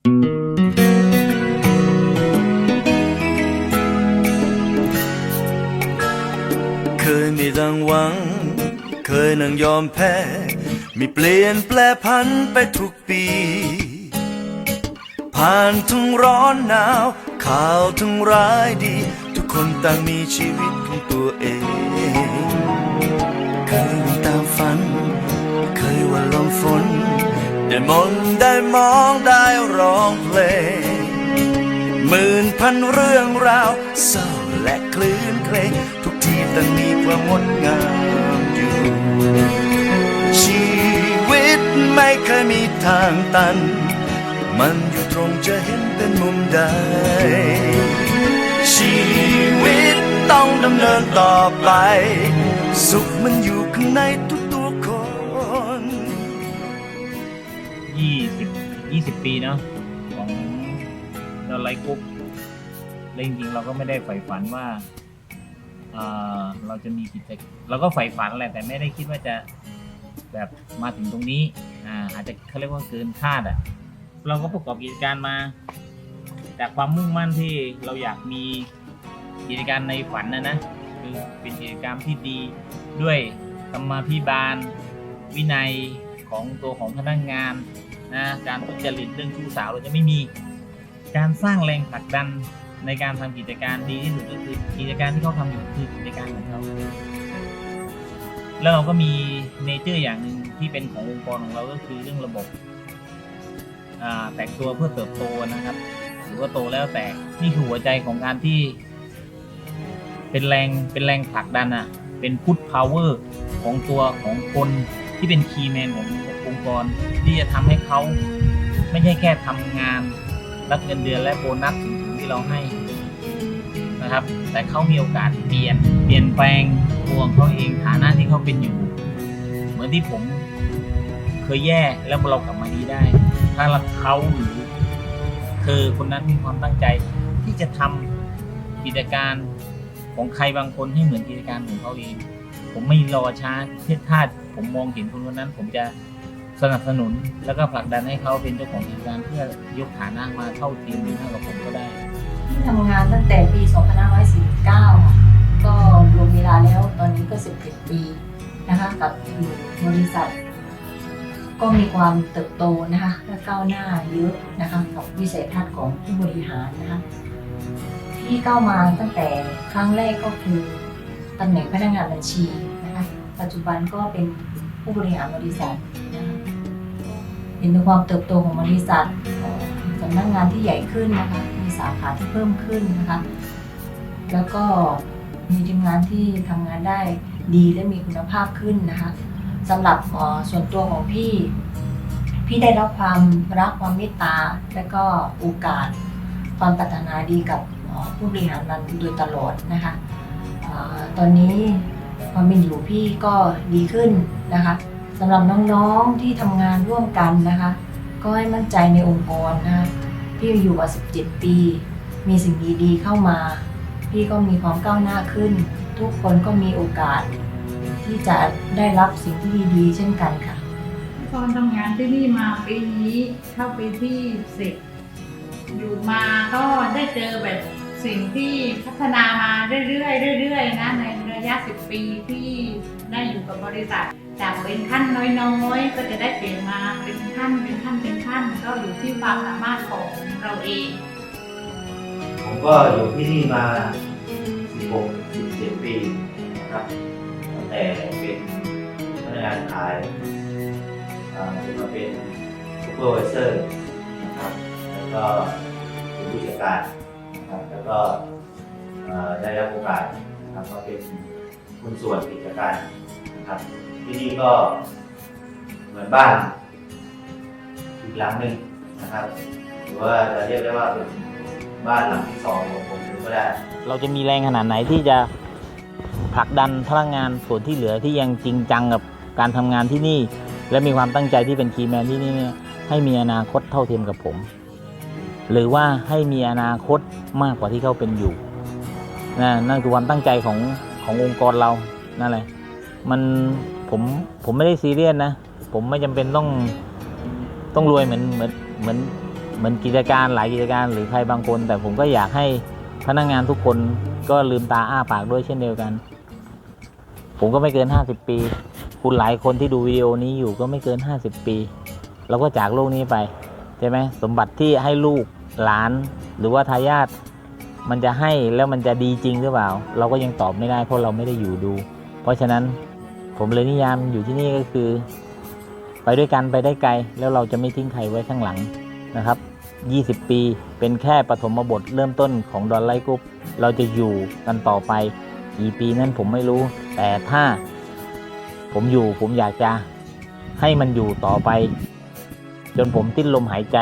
เคยมีดังหวัง เคยนั่งยอมแพ้ มีเปลี่ยนแปลพันไปทุกปี ผ่านทั้งร้อนหนาว ข่าวทั้งร้ายดี ทุกคนต่างมีชีวิตของตัวเอง มนได้มองได้ร้องเพลงหมื่นพันเรื่องราวเศร้าและคลื่นเพลง ทุกที่ต่างมีความงดงามอยู่ ชีวิตไม่เคยมีทางตัน มันอยู่ตรงจะเห็นเป็นมุมใด ชีวิตต้องดำเนินต่อไป สุขมันอยู่ข้างในทุก 20 ปีเนาะของดอลไลท์กรุ๊ปแล้วจริงๆเราก็ไม่ได้ใฝ่ฝันว่าเราจะมีกิจกรรมเราก็ใฝ่ฝันแหละแต่ไม่ได้คิดว่าจะแบบมาถึงตรงนี้อาอาจจะเขาเรียกว่าเกินคาดอะ เราก็ประกอบกิจการมาแต่ความมุ่งมั่นที่เราอยากมีกิจการในฝันนะนะคือเป็นกิจกรรมที่ดีด้วยธรรมาพิบาล วินัยของตัวของพนักงงาน นะการทุจริตเรื่องชู้สาวเราจะไม่มี การสร้างแรงผลักดันในการทำกิจการดีที่สุดก็คือกิจการที่เขาทำอยู่คือกิจการของเขาแล้วเราก็มีเนเจอร์อย่างหนึ่งที่เป็นขององค์กรของเราก็คือเรื่องระบบแตกตัวเพื่อเติบโตนะครับ หรือว่าโตแล้วแตกนี่คือหัวใจของการที่ เป็นแรงเป็นแรงผลักดันอะเป็นพุทพาวเวอร์ของตัวของคนที่เป็นคีย์แมนขององค์ก รที่จะทำให้เขาไม่ใช่แค่ทำงานรับเงินเดือนและโบนัสสิ่งที่เราให้นะครับ แต่เขามีโอกาสเปลี่ยนเปลี่ยนแปลงตัวของเขาเองฐานะที่เขาเป็นอยู่ เหมือนที่ผมเคยแย่แล้วเรากลับมาดีได้ ถ้าเขาหรือเธอคนนั้นมีความตั้งใจที่จะทำกิจการของใครบางคนให้เหมือนกิจการของเขาเอง ผมไม่รอช้าถ้าผมมองเห็นคนคนนั้น ผมจะ สนับสนุนแล้วก็ผลักดันให้เขาเป็นเจ้าของกิจการเพื่อยกฐานะมาเท่าเทียมหรือเท่ากับผมก็ได้ที่ทำงานตั้งแต่ปี 2549ค่ะก็รวมเวลาแล้วตอนนี้ก็ 17 ปีนะคะกับอยู่บริษัท ก็มีความเติบโตนะคะและก้าวหน้าเยอะนะคะกับวิสัยทัศน์ของผู้บริหารนะคะที่ก้าวมาตั้งแต่ครั้งแรกก็คือตำแหน่งพนักงานบัญชีนะคะปัจจุบันก็เป็นผู้บริหารบริษัท เห็นถึงความเติบโตของบริษัทสำนักงานที่ใหญ่ขึ้นนะคะ มีสาขาที่เพิ่มขึ้นนะคะ แล้วก็มีทีมงานที่ทำงานได้ดีและมีคุณภาพขึ้นนะคะสำหรับส่วนตัวของพี่ พี่ได้รับความรักความเมตตา และก็โอกาส ความปรารถนาดีกับผู้บริหารมันโดยตลอดนะคะอ่อตอนนี้ความเป็นอยู่พี่ก็ดีขึ้นนะคะ สำหรับน้องๆที่ทำงานร่วมกันนะคะ ก็ให้มั่นใจในองค์กรนะคะพี่อยู่มา17 ปี มีสิ่งดีๆเข้ามา พี่ก็มีความก้าวหน้าขึ้น ทุกคนก็มีโอกาส ที่จะได้รับสิ่งที่ดีๆ เช่นกันค่ะตอนทำงานที่นี่มาปีนี้เข้าปีที่สิบอยู่มาก็ได้เจอแบบสิ่งที่พัฒนามาเรื่อยๆเรื่อยๆนะในระยะสิบปีที่ได้อยู่กับบริษัท จากเป็นขั้นน้อยๆ ก็จะได้เปลี่ยนมาเป็นขั้นเป็นขั้นเป็นขั้นก็อยู่ที่ความสามารถของเราเอง ผมก็อยู่ที่นี่มา 16 17 ปีนะครับตั้งแต่เป็นพนักงานขายจนมาเป็นซูเปอร์วิเซอร์นะครับแล้วก็เป็นผู้จัดการนะครับแล้วก็ได้รับโอกาสนะครับมาเป็นหุ้นส่วนกิจการนะครับ ที่นี่ก็เหมือนบ้านอีกหลังหนึ่งนะครับ หรือว่าจะเรียกได้ว่าเป็นบ้านหลังที่สองของผมก็ได้ เราจะมีแรงขนาดไหนที่จะผลักดันพนักงานส่วนที่เหลือที่ยังจริงจังกับการทำงานที่นี่ และมีความตั้งใจที่เป็นคีย์แมนที่นี่เนี่ยให้มีอนาคตเท่าเทียมกับผม หรือว่าให้มีอนาคตมากกว่าที่เขาเป็นอยู่นะนั่นคือความตั้งใจของขององค์กรเรานั่นแหละมัน ผมผมไม่ได้ซีเรียสนะ ผมไม่จำเป็นต้องต้องรวยเหมือนเหมือนเหมือนเหมือนกิจการหลายกิจการหรือใครบางคน แต่ผมก็อยากให้พนักงานทุกคนก็ลืมตาอ้าปากด้วยเช่นเดียวกัน ผมก็ไม่เกิน 50 ปี คุณหลายคนที่ดูวิดีโอนี้อยู่ก็ไม่เกิน 50 ปีเราก็จากโลกนี้ไปใช่ไหมสมบัติที่ให้ลูกหลาน หรือว่าทายาทมันจะให้แล้วมันจะดีจริงหรือเปล่า เราก็ยังตอบไม่ได้เพราะเราไม่ได้อยู่ดู เพราะฉะนั้น ผมเลยนิยามอยู่ที่นี่ก็คือ ไปด้วยกันไปได้ไกล แล้วเราจะไม่ทิ้งใครไว้ข้างหลังนะครับ 20 ปีเป็นแค่ปฐมบทเริ่มต้นของดอนไลกรุ๊ปเราจะอยู่กันต่อไปกี่ปีนั้นผมไม่รู้ แต่ถ้าผมอยู่ผมอยากจะให้มันอยู่ต่อไป จนผมสิ้นลมหายใจ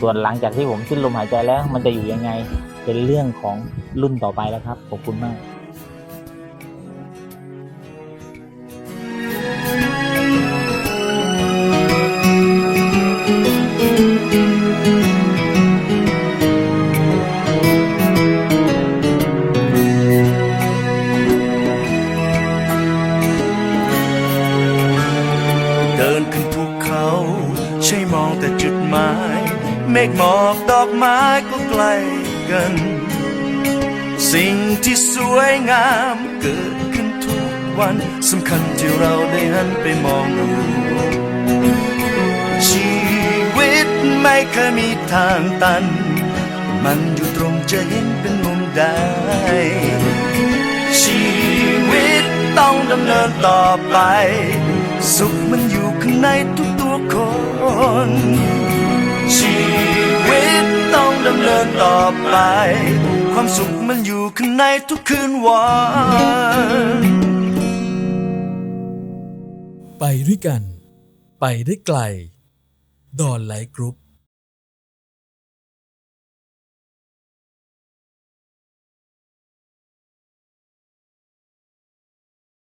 ส่วนหลังจากที่ผมสิ้นลมหายใจแล้ว มันจะอยู่ยังไงเป็นเรื่องของรุ่นต่อไปแล้วครับขอบคุณมาก เมฆหมอกดอกไม้ก็ใกล้กัน สิ่งที่สวยงามเกิดขึ้นทุกวันสำคัญที่เราได้หันไปมองดูชีวิตไม่เคยมีทางตัน มันอยู่ตรงจะเห็นเป็นมุมใดชีวิตต้องดำเนินต่อไป สุขมันอยู่ข้างในทุกตัวคน ดำเนินต่อไป ความสุขมันอยู่ข้างในทุกคืนวันไปด้วยกัน ไปได้ไกล ดอนไลท์กรุ๊ป